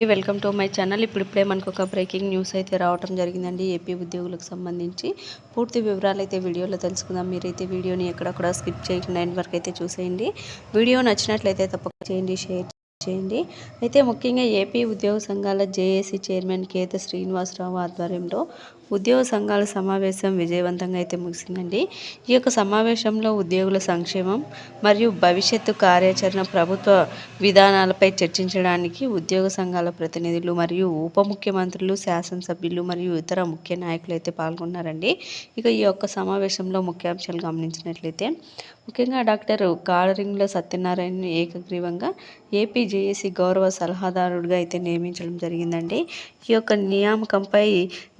Welcome to my channel. ఇప్పుడిప్పుడే మనకు ఒక బ్రేకింగ్ న్యూస్ అయితే రావటం జరిగిందండి. ఏపీ ఉద్యోగులకు సంబంధించి పూర్తి వివరాలు అయితే వీడియోలో తెలుసుకుందాం. మీరైతే వీడియోని ఎక్కడక్కడ స్కిప్ చేయకుండా ఎండ్ వరకు అయితే చూసేయండి. వీడియో నచ్చినట్లయితే తప్పక చేయండి షేర్ చేయండి. అయితే ముఖ్యంగా ఏపీ ఉద్యోగ సంఘాల జేఏసీ చైర్మన్ కేత శ్రీనివాసరావు ఆధ్వర్యంలో ఉద్యోగ సంఘాల సమావేశం విజయవంతంగా అయితే ముగిసిందండి. ఈ యొక్క సమావేశంలో ఉద్యోగుల సంక్షేమం మరియు భవిష్యత్తు కార్యాచరణ ప్రభుత్వ విధానాలపై చర్చించడానికి ఉద్యోగ సంఘాల ప్రతినిధులు మరియు ఉప ముఖ్యమంత్రులు శాసనసభ్యులు మరియు ఇతర ముఖ్య నాయకులు అయితే పాల్గొన్నారండి. ఇక ఈ యొక్క సమావేశంలో ముఖ్యాంశాలు గమనించినట్లయితే ముఖ్యంగా డాక్టర్ కాళరింగ్ల సత్యనారాయణ ఏకగ్రీవంగా ఏపీ జేఏసీ గౌరవ సలహాదారుడిగా అయితే నియమించడం జరిగిందండి. ఈ యొక్క నియామకంపై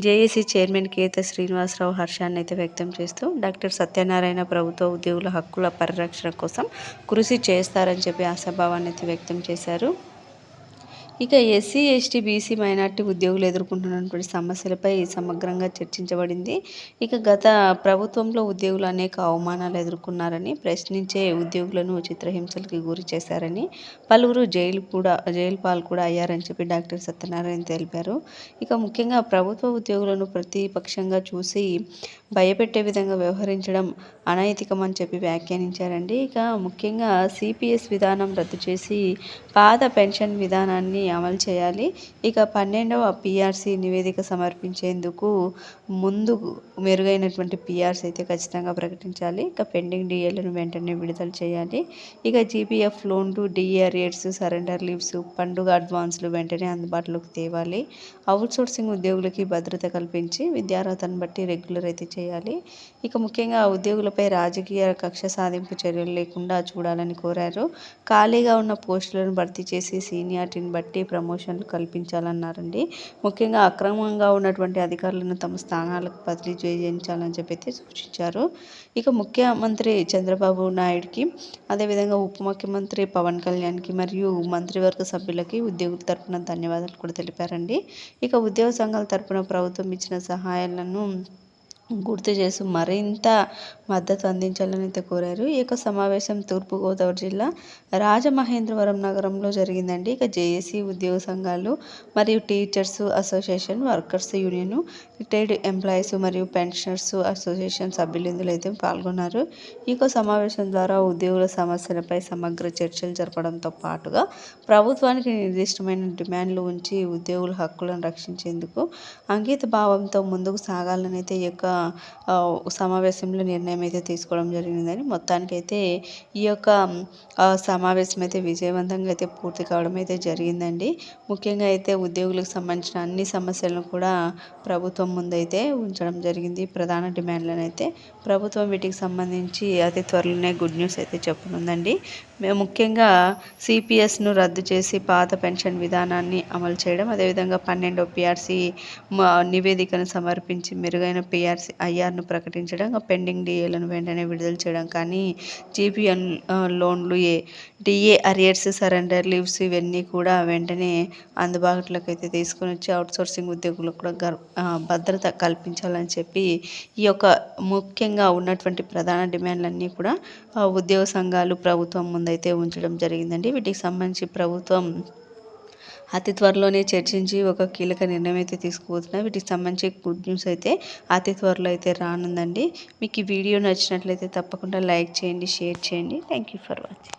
జేఏసీ చైర్మన్ కేత శ్రీనివాసరావు హర్షాన్ని అయితే వ్యక్తం చేస్తూ డాక్టర్ సత్యనారాయణ ప్రభుత్వ ఉద్యోగుల హక్కుల పరిరక్షణ కోసం కృషి చేస్తారని చెప్పి ఆశాభావాన్ని అయితే వ్యక్తం చేశారు. ఇక ఎస్సీ ఎస్టీ బీసీ మైనార్టీ ఉద్యోగులు ఎదుర్కొంటున్నటువంటి సమస్యలపై సమగ్రంగా చర్చించబడింది. ఇక గత ప్రభుత్వంలో ఉద్యోగులు అనేక అవమానాలు ఎదుర్కొన్నారని ప్రశ్నించే ఉద్యోగులను చిత్రహింసలకి గురి చేశారని పలువురు జైలు కూడా జైలు పాలు కూడా అయ్యారని చెప్పి డాక్టర్ సత్యనారాయణ తెలిపారు. ఇక ముఖ్యంగా ప్రభుత్వ ఉద్యోగులను ప్రతిపక్షంగా చూసి భయపెట్టే విధంగా వ్యవహరించడం అనైతికమని చెప్పి వ్యాఖ్యానించారండి. ఇక ముఖ్యంగా సిపిఎస్ విధానం రద్దు చేసి పాత పెన్షన్ విధానాన్ని అమలు చేయాలి. ఇక పన్నెండవ పీఆర్సీ నివేదిక సమర్పించేందుకు ముందు మెరుగైనటువంటి పిఆర్సీ అయితే ఖచ్చితంగా ప్రకటించాలి. ఇక పెండింగ్ డిఏలను వెంటనే విడుదల చేయాలి. ఇక జీపీఎఫ్ లోన్లు డిఏఆర్ఏట్స్ సరెండర్ లీవ్స్ పండుగ అడ్వాన్స్లు వెంటనే అందుబాటులోకి తేవాలి. అవుట్సోర్సింగ్ ఉద్యోగులకి భద్రత కల్పించి విద్యార్హతను బట్టి రెగ్యులర్ అయితే చేయాలి. ఇక ముఖ్యంగా ఉద్యోగులపై రాజకీయ కక్ష సాధింపు చర్యలు లేకుండా చూడాలని కోరారు. ఖాళీగా ఉన్న పోస్టులను భర్తీ చేసి సీనియారిటీని బట్టి బట్టి ప్రమోషన్లు కల్పించాలన్నారండి. ముఖ్యంగా అక్రమంగా ఉన్నటువంటి అధికారులను తమ స్థానాలకు బదిలీ చేయించాలని చెప్పి సూచించారు. ఇక ముఖ్యమంత్రి చంద్రబాబు నాయుడుకి అదేవిధంగా ఉప ముఖ్యమంత్రి పవన్ కళ్యాణ్కి మరియు మంత్రివర్గ సభ్యులకి ఉద్యోగుల తరఫున ధన్యవాదాలు కూడా తెలిపారండి. ఇక ఉద్యోగ సంఘాల తరఫున ప్రభుత్వం ఇచ్చిన సహాయాలను గుర్తు చేసి మరింత మద్దతు అందించాలని అయితే కోరారు. ఈ యొక్క సమావేశం తూర్పుగోదావరి జిల్లా రాజమహేంద్రవరం నగరంలో జరిగిందండి. ఇక జేఏసీ ఉద్యోగ సంఘాలు మరియు teachers association workers union retired employees మరియు పెన్షనర్స్ అసోసియేషన్ సభ్యులు ఇందులో అయితే పాల్గొన్నారు. ఈ యొక్క సమావేశం ద్వారా ఉద్యోగుల సమస్యలపై సమగ్ర చర్చలు జరపడంతో పాటుగా ప్రభుత్వానికి నిర్దిష్టమైన డిమాండ్లు ఉంచి ఉద్యోగుల హక్కులను రక్షించేందుకు అంకిత భావంతో ముందుకు సాగాలని అయితే ఈ యొక్క సమావేశంలో నిర్ణయం అయితే తీసుకోవడం జరిగిందని మొత్తానికైతే ఈ యొక్క సమావేశం అయితే విజయవంతంగా అయితే పూర్తి కావడం అయితే జరిగిందండి. ముఖ్యంగా అయితే ఉద్యోగులకు సంబంధించిన అన్ని సమస్యలను కూడా ప్రభుత్వం ముందైతే ఉంచడం జరిగింది. ప్రధాన డిమాండ్లను అయితే ప్రభుత్వం వీటికి సంబంధించి అతి త్వరలోనే గుడ్ న్యూస్ అయితే చెప్పనుందండి. మేము ముఖ్యంగా సిపిఎస్ను రద్దు చేసి పాత పెన్షన్ విధానాన్ని అమలు చేయడం అదేవిధంగా పన్నెండో పిఆర్సీ నివేదికను సమర్పించి మెరుగైన పిఆర్సీ ఐఆర్ను ప్రకటించడం పెండింగ్ డిఏలను వెంటనే విడుదల చేయడం. కానీ జీపీఎన్ లోన్లు ఏ డిఏ అరియర్స్ సరెండర్ లీవ్స్ ఇవన్నీ కూడా వెంటనే అందుబాటులోకి అయితే తీసుకొని వచ్చి అవుట్సోర్సింగ్ ఉద్యోగులకు కూడా భద్రత కల్పించాలని చెప్పి ఈ యొక్క ముఖ్యంగా ఉన్నటువంటి ప్రధాన డిమాండ్లన్నీ కూడా ఉద్యోగ సంఘాలు ప్రభుత్వం ముందు ముందైతే ఉంచడం జరిగిందండి. వీటికి సంబంధించి ప్రభుత్వం అతి త్వరలోనే చర్చించి ఒక కీలక నిర్ణయం అయితే తీసుకుపోతున్నా. వీటికి సంబంధించి గుడ్ న్యూస్ అయితే అతి త్వరలో అయితే రానుందండి. మీకు ఈ వీడియో నచ్చినట్లయితే తప్పకుండా లైక్ చేయండి షేర్ చేయండి. Thank you for watching